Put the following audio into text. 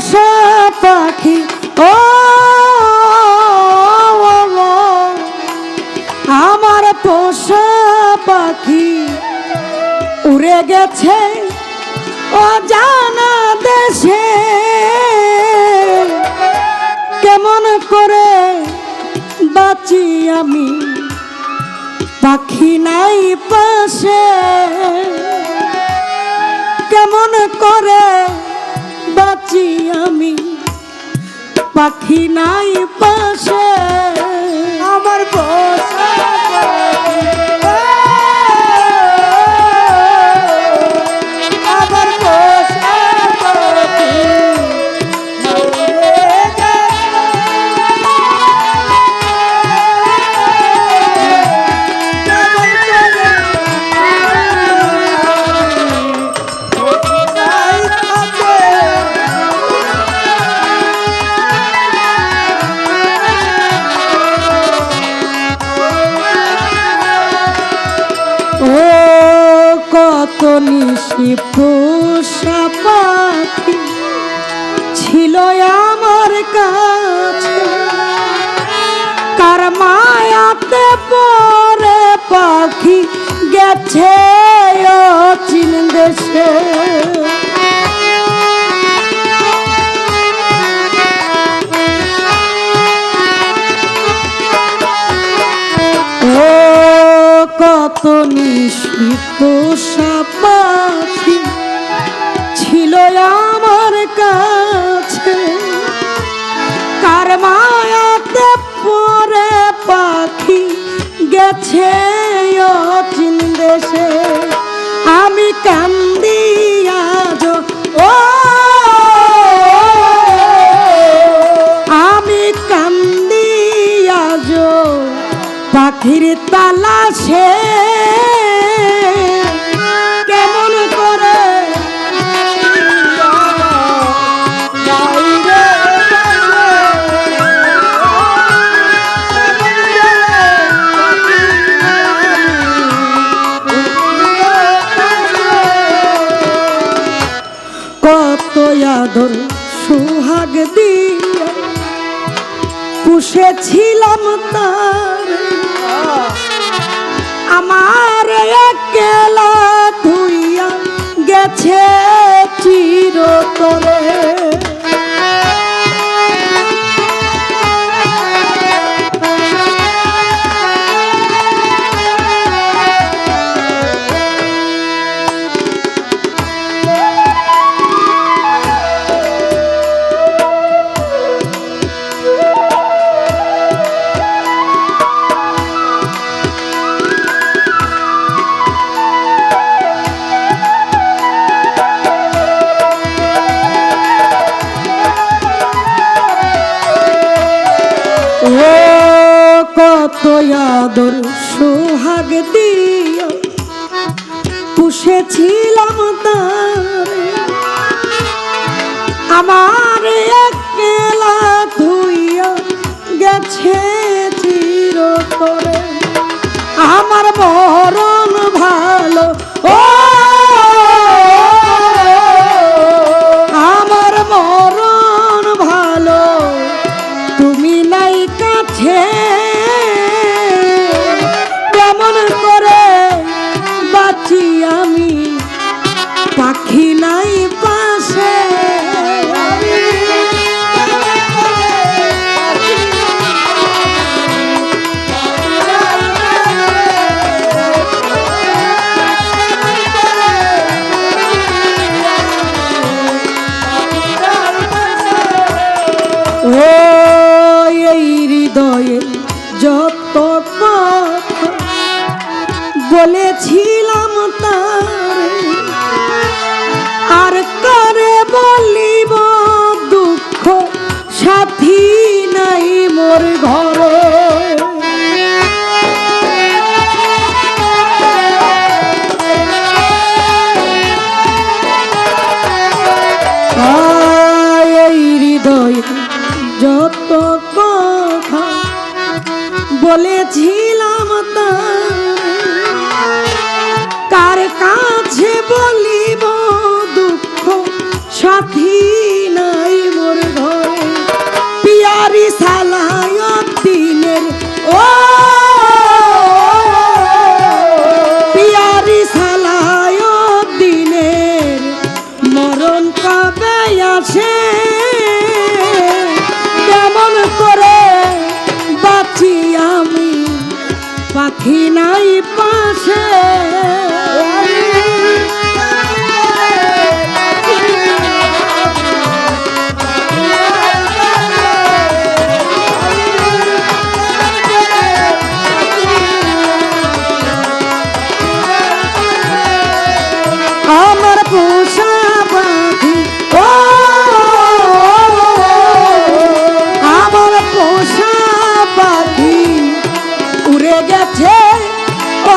পোষা পাখি, ও আমার পোষা পাখি উড়ে গেছে ও জানা দেশে। কেমন করে বাঁচি আমি? পাখি নাই পাশে। কেমন করে বাঁচি আমি পাখি নাই পাশে। কত নিশি পোষা পাখি ছিল আমার কাছে। কার মায়াতে পরে পাখি গেছে কত নিশিত পাখি ছিল আমার কাছে? কার মায়াতে পরে পাখি গেছে অচিন দেশে? আমি কান্দি আজ ও! আমি কান্দি আজ পাখির আদর সুহাগ দিয়ে পুষেছিলাম তার। আমার একলা ধুইয়া গেছে চিরতরে আদর সোহাগ দিয়া পুষেছিলাম তার। আমার পাখি নাই গেছে ও